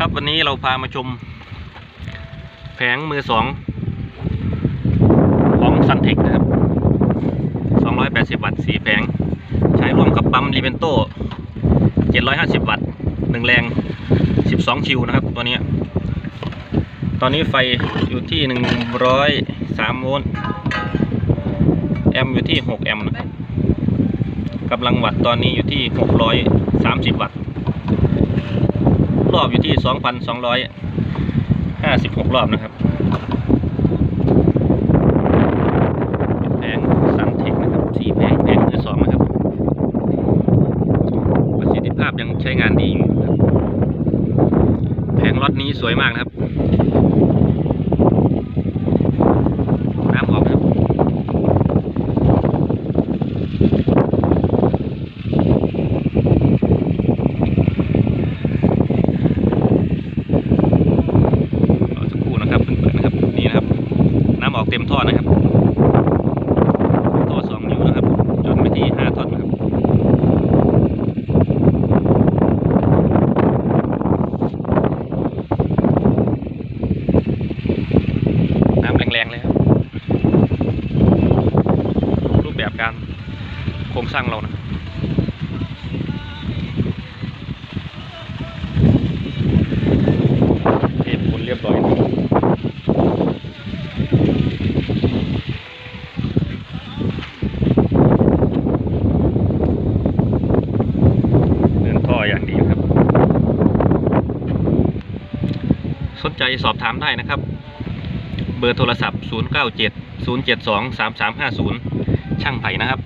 ครับวันนี้เราพามาชม แผงมือสองของซันเทคนะครับ 280 วัตต์สีแผง ใช้ร่วมกับปั๊มรีเวนโต้750 วัตต์หนึ่งแรง 12ชิวนะครับตัวนี้ ตอนนี้ไฟอยู่ที่ 103 โวลต์แอมป์อยู่ที่ 6 แอมป์นะครับกำลังวัตต์ตอนนี้อยู่ที่ 630 วัตต์ รอบอยู่ที่ 2,256 รอบนะครับแผงซันเทคนะครับสี่แผงแผงมือสองนะครับ ประสิทธิภาพยังใช้งานดีอยู่ครับ แผงล็อตนี้สวยมากนะครับ น้ำออกนะครับ รอสักครู่นะครับเปิดๆนะครับนี่นะครับ น้ำออกเต็มท่อ นะครับท่อสองนิ้วนะครับ จนไปที่ห้าท่อนนะครับ น้ำแรงๆเลยครับ รูปแบบการโครงสร้างเรานะเทปูนเรียบร้อย เดินท่อ อย่างดีครับ สนใจสอบถามได้นะครับ เบอร์โทรศัพท์ 097 072 3350 ช่างไผ่นะครับ